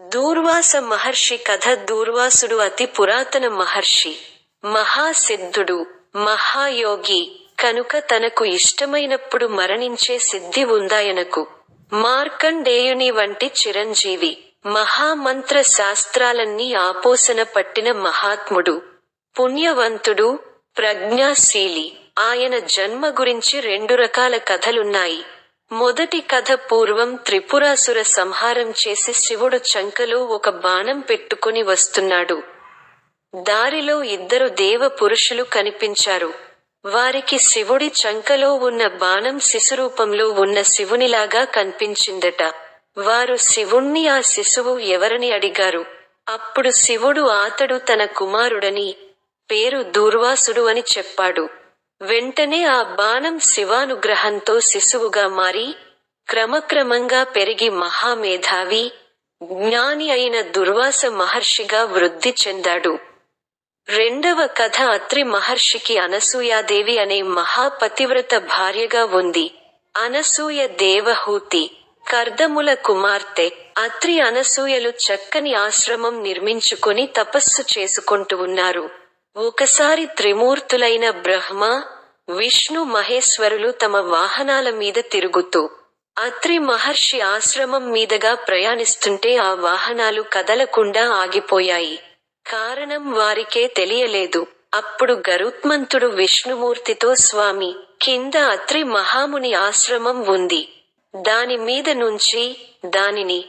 దూర్వాస మహర్షి కథ దూర్వాసుడు అతి పురాతన మహర్షి. మహాసిద్ధుడు మహాయోగి కనుక తనకు ఇష్టమైనప్పుడు మరణించే సిద్ధి ఉందాయనకు. మార్కండేయుని వంటి చిరంజీవి మహామంత్ర శాస్త్రాలన్నీ ఆపోసన పట్టిన మహాత్ముడు. పుణ్యవంతుడు ప్రజ్ఞాశీలి ఆయన జన్మ గురించి రెండు రకాల కథలున్నాయి. మొదటి కథ పూర్వం త్రిపురాసుర సంహారం చేసి శివుడు చంకలో ఒక బాణం పెట్టుకుని వస్తున్నాడు. దారిలో ఇద్దరు దేవ పురుషులు కనిపించారు. వారికి శివుడి చంకలో ఉన్న బాణం శిశురూపంలో ఉన్న శివునిలాగా కనిపించిందట. వారు శివుణ్ణి ఆ శిశువు ఎవరని అడిగారు. అప్పుడు శివుడు ఆతడు తన కుమారుడని పేరు దూర్వాసుడు అని చెప్పాడు. వెంటనే ఆ బాణం శివానుగ్రహంతో శిశువుగా మారి క్రమక్రమంగా పెరిగి మహామేధావి జ్ఞాని అయిన దుర్వాస మహర్షిగా వృద్ధి చెందాడు. రెండవ కథ అత్రి మహర్షికి అనసూయాదేవి అనే మహాపతివ్రత భార్యగా ఉంది. అనసూయ దేవహూతి కర్దముల కుమార్తె అత్రి అనసూయలు చక్కని ఆశ్రమం నిర్మించుకొని తపస్సు చేసుకుంటూ ఉన్నారు. ఒకసారి త్రిమూర్తులైన బ్రహ్మ విష్ణు మహేశ్వరులు తమ వాహనాల మీద తిరుగుతూ అత్రి మహర్షి ఆశ్రమం మీదగా ప్రయాణిస్తుంటే ఆ వాహనాలు కదలకుండా ఆగిపోయాయి. కారణం వారికే తెలియలేదు. అప్పుడు గరుత్మంతుడు విష్ణుమూర్తితో స్వామి కింద అత్రి మహాముని ఆశ్రమం ఉంది. దాని మీద నుంచి దానిని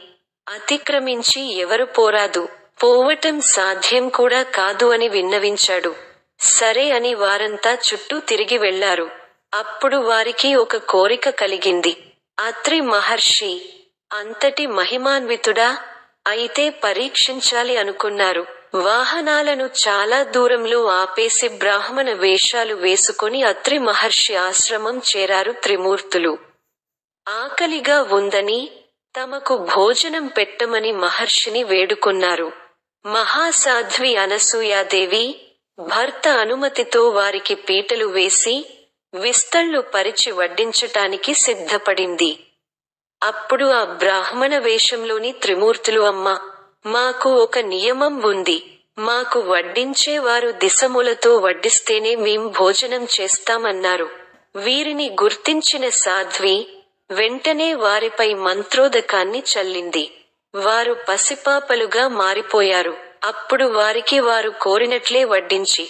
అతిక్రమించి ఎవరు పోరాదు. పోవటం సాధ్యం కూడా కాదు అని విన్నవించాడు. సరే అని వారంతా చుట్టూ తిరిగి వెళ్ళారు అప్పుడు వారికి ఒక కోరిక కలిగింది. అత్రి మహర్షి అంతటి మహిమాన్వితుడా? అయితే పరీక్షించాలి అనుకున్నారు. వాహనాలను చాలా దూరంలో ఆపేసి బ్రాహ్మణ వేషాలు వేసుకుని అత్రి మహర్షి ఆశ్రమం చేరారు త్రిమూర్తులు. ఆకలిగా ఉందని తమకు భోజనం పెట్టమని మహర్షిని వేడుకున్నారు. మహాసాధ్వి అనసూయాదేవి భర్త అనుమతితో వారికి పీటలు వేసి విస్తళ్ళు పరిచి వడ్డించటానికి సిద్ధపడింది. అప్పుడు ఆ బ్రాహ్మణ వేషంలోని త్రిమూర్తులు అమ్మ మాకు ఒక నియమం ఉంది. మాకు వడ్డించేవారు దిశములతో వడ్డిస్తేనే మేం భోజనం చేస్తామన్నారు. వీరిని గుర్తించిన సాధ్వి వెంటనే వారిపై మంత్రోదకాన్ని చల్లింది. వారు పసిపాపలుగా మారిపోయారు. అప్పుడు వారికి వారు కోరినట్లే వడ్డించి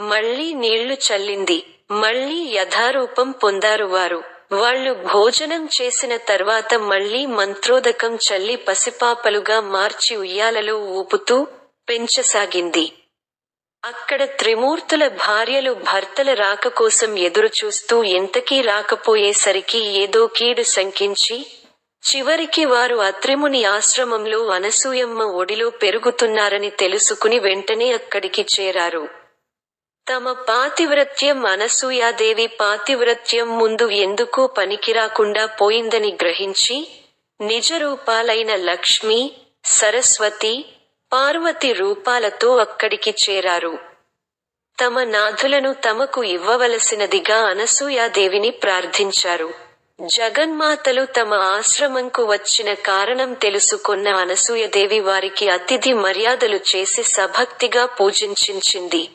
మళ్ళీ నీళ్ళు చల్లింది. మళ్ళీ యథారూపం పొందారు వారు. వాళ్ళు భోజనం చేసిన తర్వాత మళ్ళీ మంత్రోదకం చల్లి పసిపాపలుగా మార్చి ఉయ్యాలలో ఊపుతూ పెంచసాగింది. అక్కడ త్రిమూర్తుల భార్యలు భర్తల రాక కోసం ఎదురుచూస్తూ ఎంతకీ రాకపోయేసరికి ఏదో కీడు శంకించి చివరికి వారు అత్రిముని ఆశ్రమంలో అనసూయమ్మ ఒడిలో పెరుగుతున్నారని తెలుసుకుని వెంటనే అక్కడికి చేరారు. తమ పాతివ్రత్యం అనసూయాదేవి పాతివ్రత్యం ముందు ఎందుకో పనికిరాకుండా పోయిందని గ్రహించి నిజరూపాలైన లక్ష్మి సరస్వతి పార్వతి రూపాలతో అక్కడికి చేరారు. తమ నాథులను తమకు ఇవ్వవలసినదిగా అనసూయాదేవిని ప్రార్థించారు. జగన్మాతలు తమ ఆశ్రమంకు వచ్చిన కారణం తెలుసుకున్న అనసూయదేవి వారికి అతిథి మర్యాదలు చేసి సభక్తిగా పూజించింది.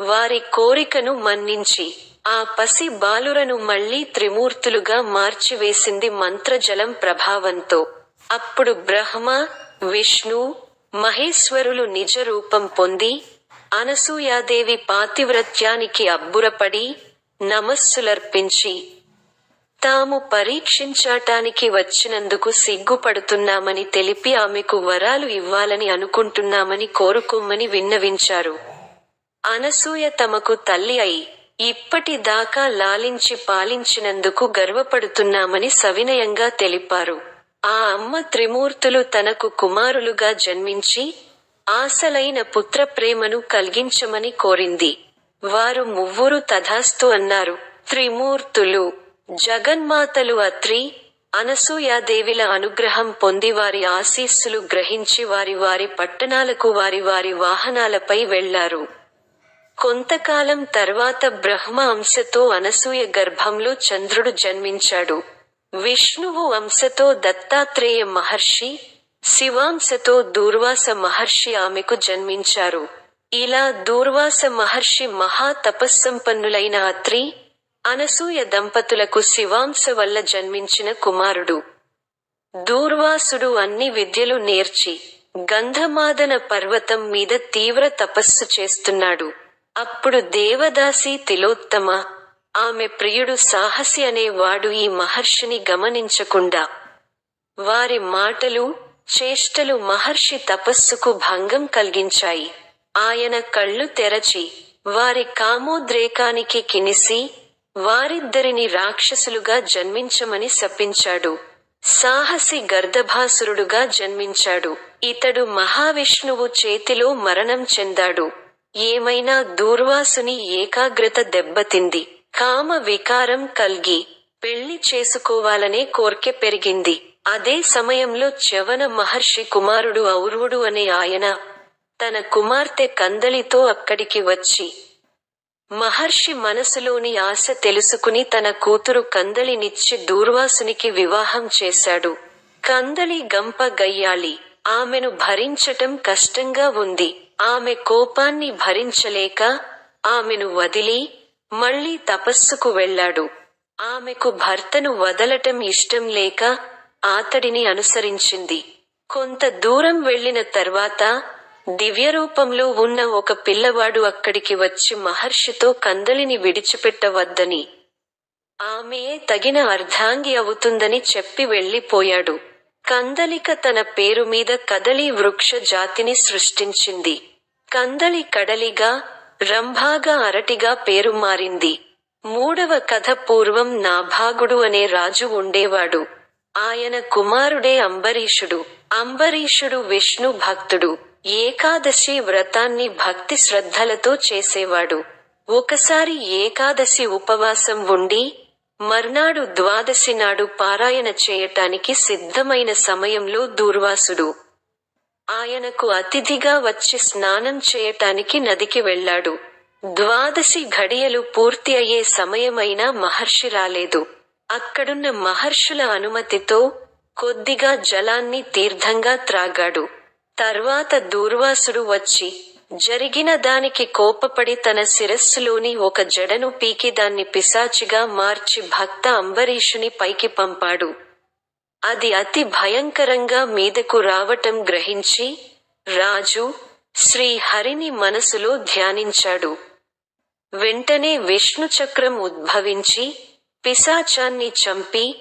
వారి కోరికను మన్నించి ఆ పసి బాలురను మళ్ళీ త్రిమూర్తులుగా మార్చివేసింది మంత్రజలం ప్రభావంతో. అప్పుడు బ్రహ్మ విష్ణు మహేశ్వరులు నిజ రూపం పొంది అనసూయాదేవి పాతివ్రత్యానికి అబ్బురపడి నమస్సులర్పించి తాము పరీక్షించటానికి వచ్చినందుకు సిగ్గుపడుతున్నామని తెలిపి ఆమెకు వరాలు ఇవ్వాలని అనుకుంటున్నామని కోరుకోమని విన్నవించారు. అనసూయ తమకు తల్లి అయి ఇప్పటి దాకా లాలించి పాలించినందుకు గర్వపడుతున్నామని సవినయంగా తెలిపారు. ఆ అమ్మ త్రిమూర్తులు తనకు కుమారులుగా జన్మించి ఆశలైన పుత్ర ప్రేమను కలిగించమని కోరింది. వారు మువ్వురు తథాస్తు అన్నారు. త్రిమూర్తులు జగన్మాతలు అత్రి అనసూయాదేవిల అనుగ్రహం పొంది వారి ఆశీస్సులు గ్రహించి వారి వారి పట్టణాలకు వారి వారి వాహనాలపై వెళ్ళారు కొంతకాలం తర్వాత బ్రహ్మ అంశతో అనసూయ గర్భంలో చంద్రుడు జన్మించాడు. విష్ణువు అంశతో దత్తాత్రేయ మహర్షి శివాంశతో దూర్వాస మహర్షి ఆమెకు జన్మించారు. ఇలా దూర్వాస మహర్షి మహా తపస్సంపన్నులైన అత్రి అనసూయ దంపతులకు శివాంశ వల్ల జన్మించిన కుమారుడు. దూర్వాసుడు అన్ని విద్యలు నేర్చి గంధమాదన పర్వతం మీద తీవ్ర తపస్సు చేస్తున్నాడు. అప్పుడు దేవదాసి తిలోత్తమ ఆమె ప్రియుడు సాహసి అనేవాడు ఈ మహర్షిని గమనించకుండా వారి మాటలు చేష్టలు మహర్షి తపస్సుకు భంగం కలిగించాయి. ఆయన కళ్ళు తెరచి వారి కామోద్రేకానికి కినిసి వారిద్దరిని రాక్షసులుగా జన్మించమని శపించాడు. సాహసి గర్దభాసురుడుగా జన్మించాడు. ఇతడు మహావిష్ణువు చేతిలో మరణం చెందాడు. ఏమైనా దూర్వాసుని ఏకాగ్రత దెబ్బతింది. కామ వికారం కల్గి పెళ్ళి చేసుకోవాలనే కోర్కె పెరిగింది. అదే సమయంలో చవన మహర్షి కుమారుడు ఔరువుడు అనే ఆయన తన కుమార్తె కందలితో అక్కడికి వచ్చి మహర్షి మనసులోని ఆశ తెలుసుకుని తన కూతురు కందళినిచ్చి దూర్వాసునికి వివాహం చేశాడు. కందలి గంప గయ్యాలి. ఆమెను భరించటం కష్టంగా ఉంది. ఆమె కోపాన్ని భరించలేక ఆమెను వదిలి మళ్ళీ తపస్సుకు వెళ్ళాడు. ఆమెకు భర్తను వదలటం ఇష్టం లేక ఆతడిని అనుసరించింది. కొంత దూరం వెళ్ళిన తర్వాత దివ్యరూపంలో ఉన్న ఒక పిల్లవాడు అక్కడికి వచ్చి మహర్షితో కందలిని విడిచిపెట్టవద్దని ఆమెయే తగిన అర్ధాంగి అవుతుందని చెప్పి వెళ్ళిపోయాడు. కందలిక తన పేరు మీద కదలి వృక్ష జాతిని సృష్టించింది. కందలి కడలిగా రంభాగా అరటిగా పేరు మారింది. మూడవ కథ పూర్వం నాభాగుడు అనే రాజు ఉండేవాడు. ఆయన కుమారుడే అంబరీషుడు. అంబరీషుడు విష్ణు భక్తుడు. ఏకాదశి వ్రతాన్ని భక్తి శ్రద్ధలతో చేసేవాడు. ఒకసారి ఏకాదశి ఉపవాసం ఉండి మర్నాడు ద్వాదశి నాడు పారాయణ చేయటానికి సిద్ధమైన సమయంలో దూర్వాసుడు ఆయనకు అతిథిగా వచ్చి స్నానం చేయటానికి నదికి వెళ్ళాడు. ద్వాదశి ఘడియలు పూర్తి అయ్యే సమయమైనా మహర్షి రాలేదు. అక్కడున్న మహర్షుల అనుమతితో కొద్దిగా జలాన్ని తీర్థంగా త్రాగాడు. తర్వాత దూర్వాసుడు వచ్చి జరిగిన దానికి కోపపడి తన శిరస్సులోని ఒక జడను పీకి దాన్ని పిశాచిగా మార్చి భక్త అంబరీషుని పైకి పంపాడు. అది అతి భయంకరంగా మీదకు రావటం గ్రహించి రాజు శ్రీహరిని మనసులో ధ్యానించాడు. వెంటనే విష్ణు చక్రం ఉద్భవించి పిశాచాన్ని చంపి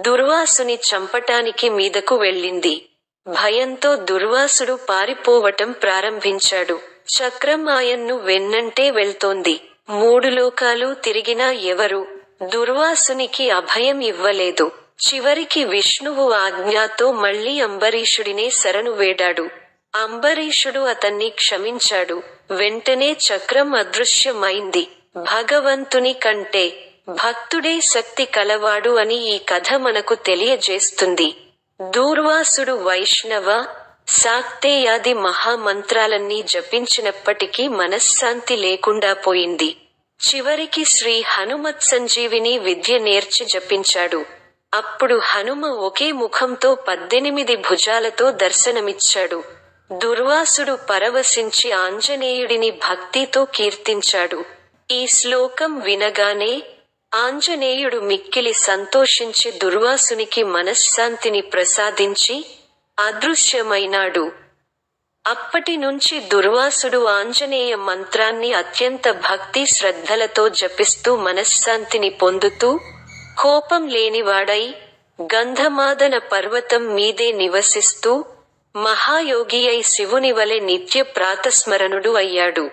దుర్వాసుని చంపటానికి మీదకు వెళ్ళింది. భయంతో దుర్వాసుడు పారిపోవటం ప్రారంభించాడు. చక్రం ఆయన్ను వెన్నంటే వెళ్తోంది. మూడు లోకాలు తిరిగినా ఎవరు? దుర్వాసునికి అభయం ఇవ్వలేదు. చివరికి విష్ణువు ఆజ్ఞాతో మళ్ళీ అంబరీషుడినే శరణు వేడాడు. అంబరీషుడు అతన్ని క్షమించాడు. వెంటనే చక్రం అదృశ్యమైంది. భగవంతుని కంటే భక్తుడే శక్తి కలవాడు అని ఈ కథ మనకు తెలియజేస్తుంది. దూర్వాసుడు వైష్ణవ శాక్తేయాది మహామంత్రాలన్నీ జపించినప్పటికీ మనశ్శాంతి లేకుండా పోయింది. చివరికి శ్రీ హనుమత్ సంజీవిని విద్య నేర్చి జపించాడు. అప్పుడు హనుమ ఒకే ముఖంతో పద్దెనిమిది భుజాలతో దర్శనమిచ్చాడు. దుర్వాసుడు పరవశించి ఆంజనేయుడిని భక్తితో కీర్తించాడు. ఈ శ్లోకం వినగానే ఆంజనేయుడు మిక్కిలి సంతోషించి దుర్వాసునికి మనశ్శాంతిని ప్రసాదించి అదృశ్యమైనాడు. అప్పటి నుంచి దుర్వాసుడు ఆంజనేయ మంత్రాన్ని అత్యంత భక్తి శ్రద్ధలతో జపిస్తూ మనశ్శాంతిని పొందుతూ కోపం లేనివాడై గంధమాదన పర్వతం మీదే నివసిస్తూ మహాయోగి అయి శివుని వలె నిత్య ప్రాతస్మరణుడు అయ్యాడు.